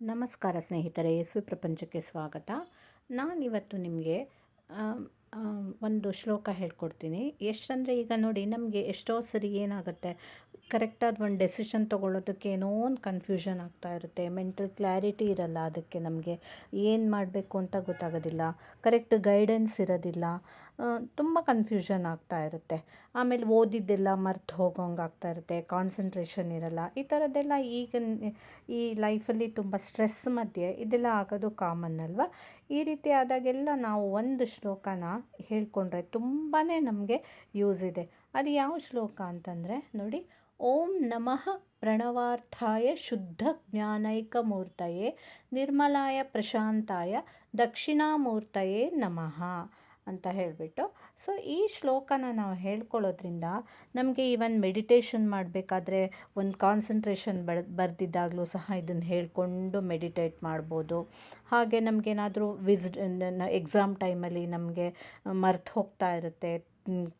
ನಮಸ್ಕಾರ ಸ್ನೇಹಿತರೆ ಯೇಸು ಪ್ರಪಂಚಕ್ಕೆ ಸ್ವಾಗತ. ನಾನಿವತ್ತು ನಿಮಗೆ ಒಂದು ಶ್ಲೋಕ ಹೇಳ್ಕೊಡ್ತೀನಿ. ಎಷ್ಟಂದರೆ ಈಗ ನೋಡಿ, ನಮಗೆ ಎಷ್ಟೋ ಸರಿ ಏನಾಗುತ್ತೆ ಕರೆಕ್ಟಾದ ಒಂದು ಡೆಸಿಷನ್ ತೊಗೊಳ್ಳೋದಕ್ಕೆ ಏನೋ ಒಂದು ಕನ್ಫ್ಯೂಷನ್ ಆಗ್ತಾ ಇರುತ್ತೆ. ಮೆಂಟಲ್ ಕ್ಲಾರಿಟಿ ಇರಲ್ಲ ಅದಕ್ಕೆ ನಮಗೆ. ಏನು ಮಾಡಬೇಕು ಅಂತ ಗೊತ್ತಾಗೋದಿಲ್ಲ. ಕರೆಕ್ಟ್ ಗೈಡೆನ್ಸ್ ಇರೋದಿಲ್ಲ. ತುಂಬ ಕನ್ಫ್ಯೂಷನ್ ಆಗ್ತಾ ಇರುತ್ತೆ. ಆಮೇಲೆ ಓದಿದ್ದೆಲ್ಲ ಮರ್ತು ಹೋಗೋಂಗೆ ಆಗ್ತಾ ಇರುತ್ತೆ. ಕಾನ್ಸಂಟ್ರೇಷನ್ ಇರಲ್ಲ. ಈ ಥರದ್ದೆಲ್ಲ ಈಗ ಈ ಲೈಫಲ್ಲಿ ತುಂಬ ಸ್ಟ್ರೆಸ್ ಮಧ್ಯೆ ಇದೆಲ್ಲ ಆಗೋದು ಕಾಮನ್ ಅಲ್ವಾ? ಈ ರೀತಿ ಆದಾಗೆಲ್ಲ ನಾವು ಒಂದು ಶ್ಲೋಕನ ಹೇಳ್ಕೊಂಡ್ರೆ ತುಂಬಾ ನಮಗೆ ಯೂಸ್ ಇದೆ. ಅದು ಯಾವ ಶ್ಲೋಕ ಅಂತಂದರೆ ನೋಡಿ ಓಂ ನಮಃ ಪ್ರಣವಾರ್ಥಾಯ ಶುದ್ಧ ಜ್ಞಾನೈಕಮೂರ್ತಯೇ ನಿರ್ಮಲಾಯ ಪ್ರಶಾಂತಾಯ ದಕ್ಷಿಣಾಮೂರ್ತಯೇ ನಮಃ ಅಂತ ಹೇಳಿಬಿಟ್ಟು. ಸೊ ಈ ಶ್ಲೋಕನ ನಾವು ಹೇಳ್ಕೊಳ್ಳೋದ್ರಿಂದ ನಮಗೆ ಈವನ್ ಮೆಡಿಟೇಷನ್ ಮಾಡಬೇಕಾದ್ರೆ ಒಂದು ಕಾನ್ಸಂಟ್ರೇಷನ್ ಬರ್ ಬರೆದಿದ್ದಾಗಲೂ ಸಹ ಇದನ್ನು ಹೇಳಿಕೊಂಡು ಮೆಡಿಟೇಟ್ ಮಾಡ್ಬೋದು. ಹಾಗೆ ನಮಗೇನಾದರೂ ವಿಸ್ ಎಕ್ಸಾಮ್ ಟೈಮಲ್ಲಿ ನಮಗೆ ಮರ್ತು ಹೋಗ್ತಾ ಇರುತ್ತೆ.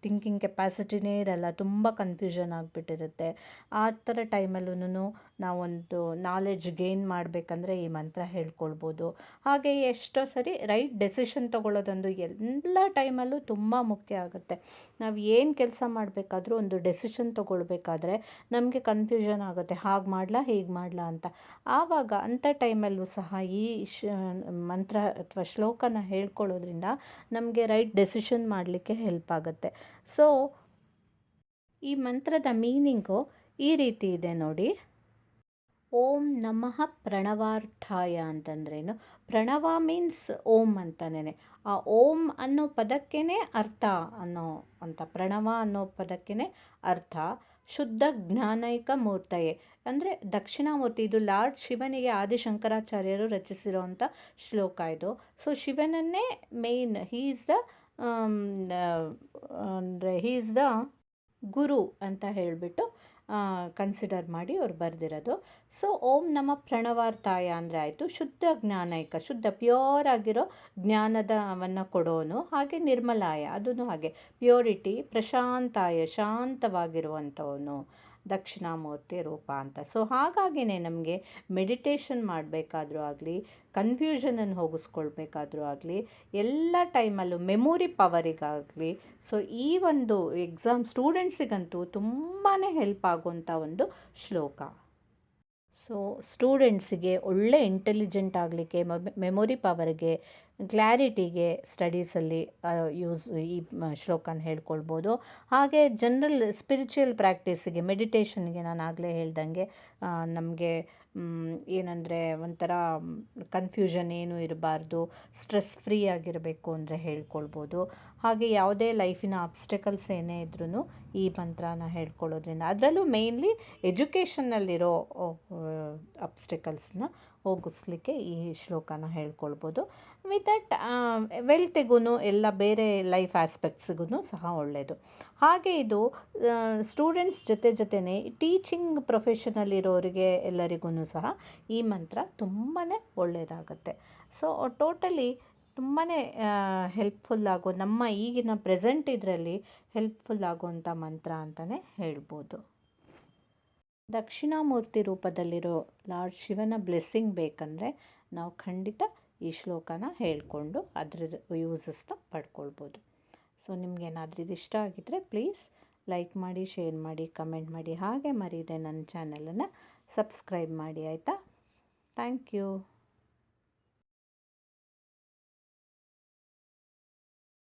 ಥಿಂಕಿಂಗ್ ಕೆಪಾಸಿಟಿನೇ ಇರಲ್ಲ ತುಂಬ ಕನ್ಫ್ಯೂಷನ್ ಆಗಿಬಿಟ್ಟಿರುತ್ತೆ. ಆ ಥರ ಟೈಮಲ್ಲೂ ನಾವೊಂದು ನಾಲೆಡ್ಜ್ ಗೇನ್ ಮಾಡಬೇಕಂದ್ರೆ ಈ ಮಂತ್ರ ಹೇಳ್ಕೊಳ್ಬೋದು. ಹಾಗೆ ಎಷ್ಟೋ ಸರಿ ರೈಟ್ ಡೆಸಿಷನ್ ತೊಗೊಳ್ಳೋದೊಂದು ಎಲ್ಲ ಟೈಮಲ್ಲೂ ತುಂಬ ಮುಖ್ಯ ಆಗುತ್ತೆ. ನಾವು ಏನು ಕೆಲಸ ಮಾಡಬೇಕಾದ್ರೂ ಒಂದು ಡೆಸಿಷನ್ ತೊಗೊಳ್ಬೇಕಾದ್ರೆ ನಮಗೆ ಕನ್ಫ್ಯೂಷನ್ ಆಗುತ್ತೆ. ಹಾಗೆ ಮಾಡಲಾ, ಹೀಗೆ ಮಾಡಲಾ ಅಂತ. ಆವಾಗ ಅಂಥ ಟೈಮಲ್ಲೂ ಸಹ ಈ ಶ, ಮಂತ್ರ ಅಥವಾ ಶ್ಲೋಕನ ಹೇಳ್ಕೊಳ್ಳೋದ್ರಿಂದ ನಮಗೆ ರೈಟ್ ಡೆಸಿಷನ್ ಮಾಡಲಿಕ್ಕೆ ಹೆಲ್ಪ್ ಆಗುತ್ತೆ. ಸೊ ಈ ಮಂತ್ರದ ಮೀನಿಂಗು ಈ ರೀತಿ ಇದೆ ನೋಡಿ. ಓಂ ನಮಃ ಪ್ರಣವಾರ್ಥಾಯ ಅಂತಂದ್ರೇನು? ಪ್ರಣವ ಮೀನ್ಸ್ ಓಂ ಅಂತಲೇ ಆ ಓಂ ಅನ್ನೋ ಪದಕ್ಕೇ ಅರ್ಥ ಅನ್ನೋ ಅಂತ, ಪ್ರಣವ ಅನ್ನೋ ಪದಕ್ಕೇ ಅರ್ಥ. ಶುದ್ಧ ಜ್ಞಾನೈಕ ಮೂರ್ತಯೇ. ಅಂದರೆ ದಕ್ಷಿಣಾಮೂರ್ತಿ, ಇದು ಲಾರ್ಡ್ ಶಿವನಿಗೆ ಆದಿಶಂಕರಾಚಾರ್ಯರು ರಚಿಸಿರೋವಂಥ ಶ್ಲೋಕ ಇದು. ಸೊ ಶಿವನನ್ನೇ ಮೇಯ್ನ್ ಹೀ ಈಸ್ ದ ಅಂದರೆ ಹೀ ಈಸ್ ದ ಗುರು ಅಂತ ಹೇಳಿಬಿಟ್ಟು ಕನ್ಸಿಡರ್ ಮಾಡಿ ಅವ್ರು ಬರೆದಿರೋದು. ಸೊ ಓಂ ನಮ್ಮ ಪ್ರಣವಾರ್ಥಾಯ ಅಂದರೆ ಆಯಿತು, ಶುದ್ಧ ಜ್ಞಾನೈಕ ಶುದ್ಧ ಪ್ಯೂರ್ ಆಗಿರೋ ಜ್ಞಾನದವನ್ನು ಕೊಡೋನು, ಹಾಗೆ ನಿರ್ಮಲಾಯ ಅದೂ ಹಾಗೆ. ಪ್ಯೂರಿಟಿ ಪ್ರಶಾಂತಾಯ, ಶಾಂತವಾಗಿರುವಂಥವನು. ದಕ್ಷಿಣಾಮೂರ್ತಿ ರೂಪ ಅಂತ. ಸೊ ಹಾಗಾಗಿನೇ ನಮಗೆ ಮೆಡಿಟೇಷನ್ ಮಾಡಬೇಕಾದ್ರೂ ಆಗಲಿ ಕನ್ಫ್ಯೂಷನನ್ನು ಹೋಗಿಸ್ಕೊಳ್ಬೇಕಾದ್ರೂ ಆಗಲಿ, ಎಲ್ಲ ಟೈಮಲ್ಲೂ ಮೆಮೊರಿ ಪವರಿಗಾಗಲಿ ಸೊ ಈ ಒಂದು ಎಕ್ಸಾಮ್ ಸ್ಟೂಡೆಂಟ್ಸಿಗಂತೂ ತುಂಬಾ ಹೆಲ್ಪ್ ಆಗುವಂಥ ಒಂದು ಶ್ಲೋಕ. ಸೊ ಸ್ಟೂಡೆಂಟ್ಸಿಗೆ ಒಳ್ಳೆ ಇಂಟೆಲಿಜೆಂಟ್ ಆಗಲಿಕ್ಕೆ ಮೆಮೊರಿ ಪವರ್ಗೆ ಕ್ಲಾರಿಟಿಗೆ ಸ್ಟಡೀಸಲ್ಲಿ ಯೂಸ್ ಈ ಶ್ಲೋಕನ ಹೇಳ್ಕೊಳ್ಬೋದು. ಹಾಗೆ ಜನರಲ್ ಸ್ಪಿರಿಚುವಲ್ ಪ್ರಾಕ್ಟೀಸಿಗೆ ಮೆಡಿಟೇಷನ್ಗೆ ನಾನು ಆಗಲೇ ಹೇಳ್ದಂಗೆ ನಮಗೆ ಏನಂದರೆ ಒಂಥರ ಕನ್ಫ್ಯೂಷನ್ ಏನೂ ಇರಬಾರ್ದು ಸ್ಟ್ರೆಸ್ ಫ್ರೀ ಆಗಿರಬೇಕು ಅಂದರೆ ಹೇಳ್ಕೊಳ್ಬೋದು. ಹಾಗೆ ಯಾವುದೇ ಲೈಫಿನ ಅಬ್ಸ್ಟಕಲ್ಸ್ ಏನೇ ಇದ್ರೂ ಈ ಮಂತ್ರನ ಹೇಳ್ಕೊಳ್ಳೋದ್ರಿಂದ ಅದರಲ್ಲೂ ಮೇಯ್ನ್ಲಿ ಎಜುಕೇಷನ್ನಲ್ಲಿರೋ ಅಬ್ಸ್ಟಕಲ್ಸ್ನ ಹೋಗಿಸ್ಲಿಕ್ಕೆ ಈ ಶ್ಲೋಕನ ಹೇಳ್ಕೊಳ್ಬೋದು. ವಿತ್ ದಟ್ ವೆಲ್ತಿಗೂ ಎಲ್ಲ ಬೇರೆ ಲೈಫ್ ಆಸ್ಪೆಕ್ಟ್ಸ್ಗೂ ಸಹ ಒಳ್ಳೆಯದು ಹಾಗೆ ಇದು ಸ್ಟೂಡೆಂಟ್ಸ್ ಜೊತೆ ಜೊತೆನೇ ಟೀಚಿಂಗ್ ಪ್ರೊಫೆಷನಲ್ಲಿರೋರಿಗೆ ಎಲ್ಲರಿಗೂ ಸಹ ಈ ಮಂತ್ರ ತುಂಬಾ ಒಳ್ಳೆಯದಾಗತ್ತೆ ಸೊ ಟೋಟಲಿ ತುಂಬಾ ಹೆಲ್ಪ್ಫುಲ್ ಆಗೋ ನಮ್ಮ ಈಗಿನ ಪ್ರೆಸೆಂಟ್ ಇದರಲ್ಲಿ ಹೆಲ್ಪ್ಫುಲ್ ಆಗೋವಂಥ ಮಂತ್ರ ಅಂತಲೇ ಹೇಳ್ಬೋದು. ದಕ್ಷಿಣಾಮೂರ್ತಿ ರೂಪದಲ್ಲಿರೋ ಲಾರ್ಡ್ ಶಿವನ ಬ್ಲೆಸ್ಸಿಂಗ್ ಬೇಕಂದರೆ ನಾವು ಖಂಡಿತ ಈ ಶ್ಲೋಕನ ಹೇಳಿಕೊಂಡು ಅದ್ರ ಯೂಸಸ್ನ ಪಡ್ಕೊಳ್ಬೋದು. ಸೊ, ನಿಮಗೇನಾದ್ರೂ ಇದು ಇಷ್ಟ ಆಗಿದ್ದರೆ ಪ್ಲೀಸ್ ಲೈಕ್ ಮಾಡಿ, ಶೇರ್ ಮಾಡಿ, ಕಮೆಂಟ್ ಮಾಡಿ, ಹಾಗೆ ಮರೀದೆ ನನ್ನ ಚಾನಲನ್ನು ಸಬ್ಸ್ಕ್ರೈಬ್ ಮಾಡಿ, ಆಯಿತಾ? Thank you.